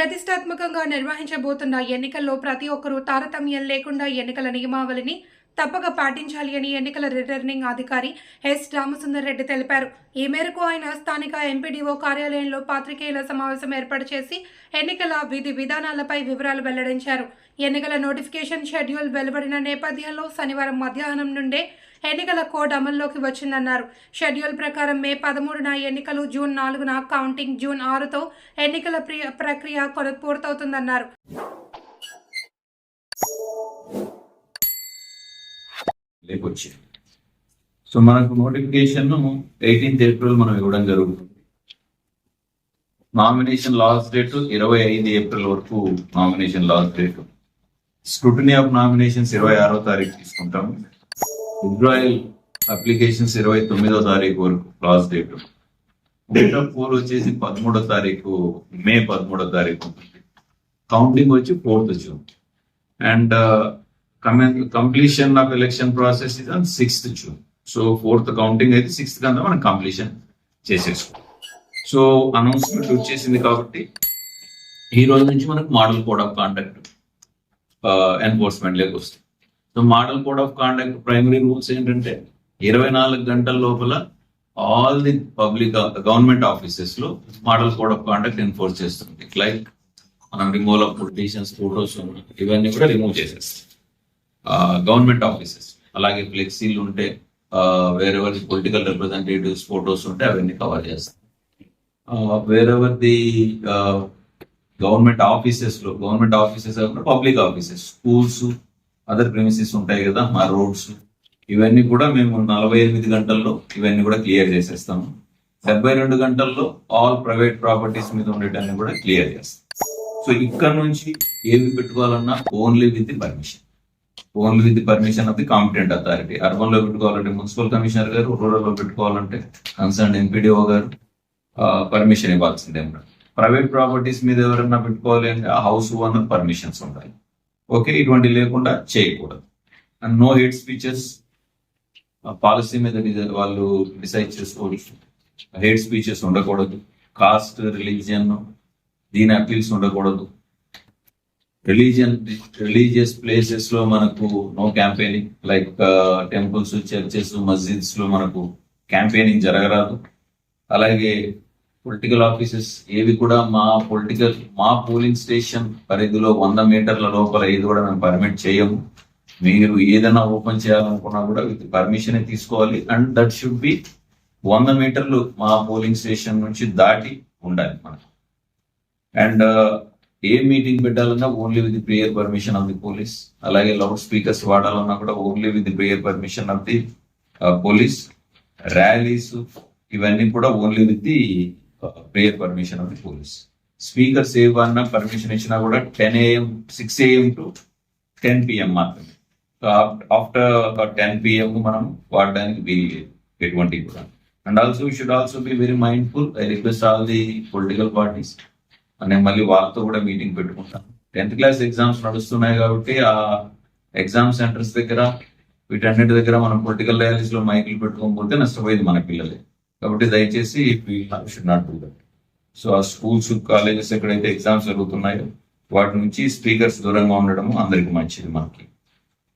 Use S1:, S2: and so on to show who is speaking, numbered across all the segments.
S1: ప్రతిష్టాత్మకంగా నిర్వహించబోతున్న ఎన్నికల్లో ప్రతి ఒక్కరూ తారతమ్యం లేకుండా ఎన్నికల నియమావళిని తప్పక పాటించాలి అని ఎన్నికల రిటర్నింగ్ అధికారి ఎస్ రామసుందర్ రెడ్డి తెలిపారు. ఈ మేరకు ఆయన స్థానిక ఎంపీడీఓ కార్యాలయంలో పాత్రికేయుల సమావేశం ఏర్పాటు చేసి ఎన్నికల విధి విధానాలపై వివరాలు వెల్లడించారు. ఎన్నికల నోటిఫికేషన్ షెడ్యూల్ వెలువడిన నేపథ్యంలో శనివారం మధ్యాహ్నం నుండే ఎన్నికల కోడ్ అమల్లోకి వచ్చిందన్నారు. షెడ్యూల్ ప్రకారం మే పదమూడున ఎన్నికలు జూన్ నాలుగున కౌంటింగ్ జూన్ ఆరుతో ఎన్నికల ప్రక్రియ కొన- పూర్తవుతుందన్నారు.
S2: సో మనకు నోటిఫికేషన్ ఎయిటీన్త్ ఏప్రిల్ మనం ఇవ్వడం జరుగుతుంది. నామినేషన్ లాస్ట్ డేట్ ఇరవై ఐదు ఏప్రిల్ వరకు nomination last date scrutiny of nominations ఇరవై ఆరో తారీఖు తీసుకుంటాం విడ్రాయల్ అప్లికేషన్స్ ఇరవై తొమ్మిదో తారీఖు వరకు close date. Date of poll వచ్చేసి పదమూడో తారీఖు మే పదమూడో తారీఖు ఉంటుంది. కౌంటింగ్ వచ్చి fourth June. And completion of election process is on sixth June. So fourth counting అయితే సిక్స్త్ కన్నా మనం కంప్లీషన్ చేసేసుకో. సో అనౌన్స్మెంట్ వచ్చేసింది కాబట్టి ఈ రోజు నుంచి మనకు model code of conduct enforcement లేక వస్తుంది. So model code of conduct primary rules ఏంటంటే ఇరవై నాలుగు గంటల లోపల all the public government ఆఫీసెస్లో model code of conduct enforce చేస్తుంది. లైక్ మనం రిమూవల్ ఆఫ్ పొలిటీషియన్స్ ఫోటోస్ ఇవన్నీ కూడా రిమూవ్ చేసేస్తాం. గవర్నమెంట్ ఆఫీసెస్ అలాగే ఫ్లెక్సీలు ఉంటే వేరెవర్ పొలిటికల్ రిప్రజెంటేటివ్స్ ఫోటోస్ ఉంటే అవన్నీ కవర్ చేస్తాం. Wherever the government ఆఫీసెస్లో government offices public offices schools other premises ఉంటాయి కదా మా రోడ్స్ ఇవన్నీ కూడా మేము నలభై ఎనిమిది గంటల్లో ఇవన్నీ కూడా క్లియర్ చేసేస్తాము. డెబ్బై రెండు గంటల్లో ఆల్ ప్రైవేట్ ప్రాపర్టీస్ మీద ఉండేటన్ని కూడా క్లియర్ చేస్తాం. సో ఇక్కడ నుంచి ఏమి పెట్టుకోవాలన్నా only with the permission only with permission of the competent authority అర్బన్లో పెట్టుకోవాలంటే మున్సిపల్ కమిషనర్ గారు రూరల్లో పెట్టుకోవాలంటే కన్సర్న్ ఎంపీడీఓ గారు పర్మిషన్ ఇవ్వాల్సిందే ప్రైవేట్ ప్రాపర్టీస్ మీద ఎవరైనా పెట్టుకోవాలి అంటే ఆ హౌస్ ఓనర్ పర్మిషన్స్ ఉంటాయి. ఓకే ఇటువంటి లేకుండా చేయకూడదు. And no hate speeches policy మీద వాళ్ళు డిసైడ్ చేసుకోవచ్చు. హెడ్ స్పీచెస్ ఉండకూడదు. కాస్ట్ రిలీజియన్ దీని అపీల్స్ ఉండకూడదు. రిలీజియన్ రిలీజియస్ ప్లేసెస్లో మనకు no campaigning like temples churches మస్జిద్స్లో మనకు క్యాంపెయినింగ్ జరగరాదు. అలాగే పొలిటికల్ ఆఫీసెస్ ఏవి కూడా మా పొలిటికల్ మా పోలింగ్ స్టేషన్ పరిధిలో వంద మీటర్ల లోపల ఏది కూడా మేము పర్మిట్ చేయము. మీరు ఏదైనా ఓపెన్ చేయాలనుకున్నా కూడా విత్ పర్మిషన్ తీసుకోవాలి అండ్ దట్ షుడ్ బి వంద మీటర్లు మా పోలింగ్ స్టేషన్ నుంచి దాటి ఉండాలి మనకు. అండ్ uh, ఏ మీటింగ్ పెట్టాలన్నా only with prior permission of the police. అలాగే లౌడ్ స్పీకర్స్ వాడాలన్నా కూడా only with prior permission of the uh, police. Rallies ఇవన్నీ కూడా only with the prior permission of the police save అయినా permission ఇచ్చినా కూడా ten AM six AM to ten PM మాత్రమే. After ten PM మనం వాడడానికి వీలు లేదు ఎటువంటి కూడా. And also should also be very mindful I request all the political parties నేను మళ్ళీ వాళ్ళతో కూడా మీటింగ్ పెట్టుకుంటాను టెన్త్ క్లాస్ ఎగ్జామ్స్ నడుస్తున్నాయి కాబట్టి ఆ ఎగ్జామ్ సెంటర్స్ దగ్గర వీటన్నిటి దగ్గర మనం పొలిటికల్ ర్యాలీస్లో మైకులు పెట్టుకోకపోతే నష్టపోయేది మన పిల్లలే. కాబట్టి దయచేసి should not do that so ఆ స్కూల్స్ కాలేజెస్ ఎక్కడైతే ఎగ్జామ్స్ జరుగుతున్నాయో వాటి నుంచి స్పీకర్స్ దూరంగా ఉండడం అందరికి మంచిది మనకి.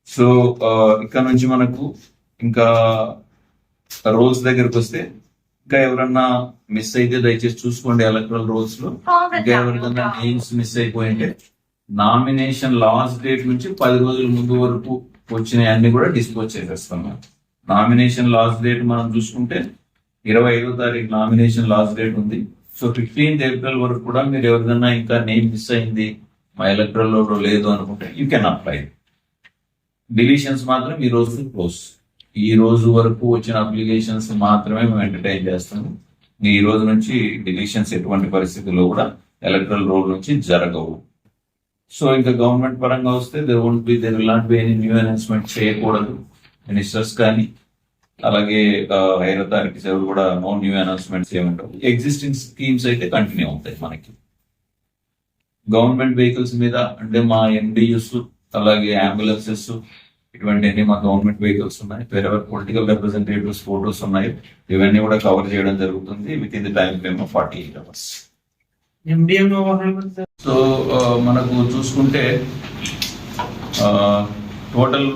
S2: సో ఇక్కడ నుంచి మనకు ఇంకా రోల్స్ దగ్గరకు వస్తే ఇంకా ఎవరన్నా మిస్ అయితే దయచేసి చూసుకోండి ఎలక్ట్రల్ రోల్స్లో. ఇంకా ఎవరికన్నా నేమ్స్ మిస్ అయిపోయింటే నామినేషన్ లాస్ట్ డేట్ నుంచి పది రోజుల ముందు వరకు వచ్చిన అన్ని కూడా డిస్పోజ్ చేసేస్తాం మనం నామినేషన్ లాస్ట్ డేట్ మనం చూసుకుంటే ఇరవై ఐదో తారీఖు నామినేషన్ లాస్ట్ డేట్ ఉంది. సో ఫిఫ్టీన్త్ ఏప్రిల్ వరకు కూడా మీరు ఎవరిదన్నా ఇంకా నేమ్ మిస్ అయింది మా ఎలక్ట్రల్లో లేదు అనుకుంటే యూ కెన్ అప్లై. డిలీషన్స్ మాత్రం ఈ రోజు క్లోజ్. ఈ రోజు వరకు వచ్చిన అప్లికేషన్స్ మాత్రమే మేము ఎంటర్టైన్ చేస్తాము. ఈ రోజు నుంచి డిలీషన్స్ ఎటువంటి పరిస్థితుల్లో కూడా ఎలక్ట్రల్ రోల్ నుంచి జరగవు. సో ఇంకా గవర్నమెంట్ పరంగా వస్తే they won't be there will not be any new announcement చేయకూడదు. మినిస్టర్స్ కానీ అలాగే హైర్ అథారిటీస్ ఎవరు కూడా నో న్యూ అనౌన్స్మెంట్స్ ఏమంటారు ఎగ్జిస్టింగ్ స్కీమ్స్ అయితే కంటిన్యూ అవుతాయి మనకి. గవర్నమెంట్ వెహికల్స్ మీద అంటే మా ఎండియూస్ అలాగే అంబులెన్సెస్ ఇటువంటి అన్ని మా గవర్నమెంట్ వెహికల్స్ ఉన్నాయి. వేరెవర్ పొలిటికల్ రిప్రజెంటేటివ్స్ ఫోటోస్ ఉన్నాయి. ఇవన్నీ కూడా కవర్ చేయడం జరుగుతుంది within the time frame of forty eight hours so మనకు చూసుకుంటే టోటల్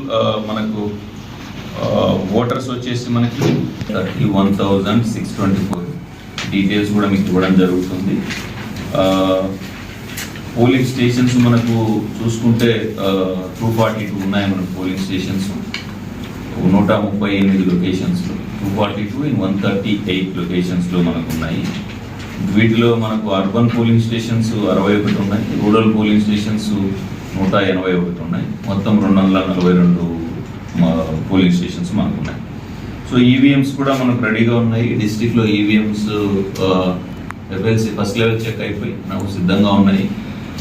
S2: మనకు Uh, ఓటర్స్ వచ్చేసి మనకి thirty one thousand six twenty four. Details కూడా మీకు ఇవ్వడం జరుగుతుంది. Uh, పోలింగ్ స్టేషన్స్ మనకు చూసుకుంటే టూ ఫార్టీ టూ ఉన్నాయి మనకు పోలింగ్ స్టేషన్స్ నూట ముప్పై ఎనిమిది లొకేషన్స్లో two forty two in one thirty eight లొకేషన్స్లో మనకు ఉన్నాయి. వీటిలో మనకు అర్బన్ పోలింగ్ స్టేషన్స్ అరవై ఒకటి ఉన్నాయి. రూరల్ పోలింగ్ స్టేషన్స్ నూట ఎనభై ఒకటి ఉన్నాయి. మొత్తం రెండు వందల నలభై రెండు పోలింగ్ స్టేషన్స్ మనకు ఉన్నాయి. సో ఈవీఎంస్ కూడా మనకు రెడీగా ఉన్నాయి. డిస్టిక్లో EVMs FLC first level check అయిపోయి నాకు సిద్ధంగా ఉన్నాయి.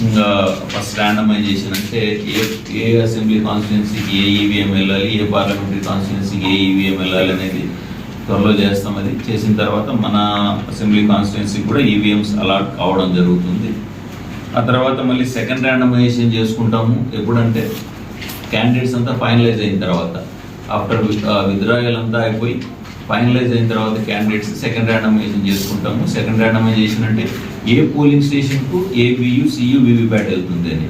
S2: ఇంకా ఫస్ట్ ర్యాండమైజేషన్ అంటే ఏ ఏ అసెంబ్లీ కాన్స్టిట్యున్సీకి ఏ ఈవీఎం వెళ్ళాలి ఏ పార్లమెంటరీ కాన్స్టిట్యున్సీకి ఏ ఈవీఎం వెళ్ళాలి అనేది త్వరలో చేస్తాం అది. చేసిన తర్వాత మన అసెంబ్లీ కాన్స్టిట్యున్సీకి కూడా ఈవీఎంస్ అలాట్ కావడం జరుగుతుంది. ఆ తర్వాత మళ్ళీ సెకండ్ ర్యాండమైజేషన్ చేసుకుంటాము. ఎప్పుడంటే క్యాండిడేట్స్ అంతా ఫైనలైజ్ అయిన తర్వాత ఆఫ్టర్ uh, విత్డ్రాయల్ అంతా అయిపోయి ఫైనలైజ్ అయిన తర్వాత క్యాండిడేట్స్ సెకండ్ ర్యాండమైజేషన్ చేసుకుంటాము. సెకండ్ ర్యాండమైజేషన్ అంటే ఏ పోలింగ్ స్టేషన్కు ఏ బియు సియు వివిప్యాట్ వెళ్తుంది అని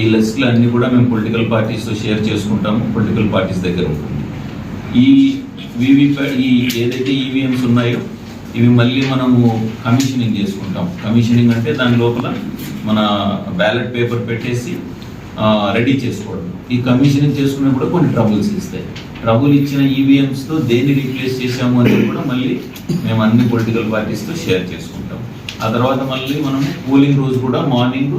S2: ఈ లిస్టులు అన్నీ కూడా మేము పొలిటికల్ పార్టీస్తో షేర్ చేసుకుంటాము. పొలిటికల్ పార్టీస్ దగ్గర ఉంటుంది. ఈ వివిప్యాట్ ఈ ఏదైతే ఈవీఎంస్ ఉన్నాయో ఇవి మళ్ళీ మనము కమిషనింగ్ చేసుకుంటాం కమిషనింగ్ అంటే దాని లోపల మన బ్యాలెట్ పేపర్ పెట్టేసి రెడీ చేసుకోవడం. ఈ కమిషనింగ్ చేసుకున్నప్పుడు కొన్ని ట్రబుల్స్ ఇస్తాయి. ట్రబుల్ ఇచ్చిన ఈవీఎంస్తో దేన్ని రీప్లేస్ చేసాము అనేది కూడా మళ్ళీ మేము అన్ని పొలిటికల్ పార్టీస్తో షేర్ చేసుకుంటాం. ఆ తర్వాత మళ్ళీ మనం పోలింగ్ రోజు కూడా మార్నింగ్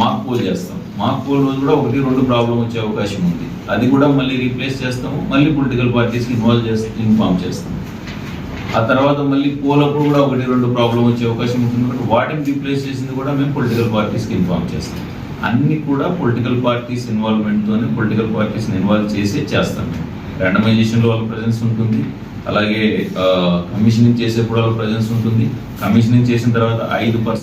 S2: మాక్ పోల్ చేస్తాం. మాక్ పోల్ రోజు కూడా ఒకటి రెండు ప్రాబ్లం వచ్చే అవకాశం ఉంది. అది కూడా మళ్ళీ రీప్లేస్ చేస్తాము. మళ్ళీ పొలిటికల్ పార్టీస్కి ఇన్వాల్వ్ చేస్తాం ఇన్ఫార్మ్ చేస్తాం. ఆ తర్వాత మళ్ళీ పోలప్పుడు కూడా ఒకటి రెండు ప్రాబ్లం వచ్చే అవకాశం ఉంటుంది. కాబట్టి వాటిని రీప్లేస్ చేసింది కూడా మేము పొలిటికల్ పార్టీస్కి ఇన్ఫార్మ్ చేస్తాం. అన్ని కూడా పొలిటికల్ పార్టీస్ ఇన్వాల్వ్మెంట్తోనే పొలిటికల్ పార్టీస్ని ఇన్వాల్వ్ చేసే చేస్తాం మేము. ర్యాండమైజేషన్లో వాళ్ళ ప్రజెన్స్ ఉంటుంది. అలాగే కమిషనింగ్ చేసేప్పుడు వాళ్ళ ప్రజెన్స్ ఉంటుంది. కమిషనింగ్ చేసిన తర్వాత ఐదు పర్సెంట్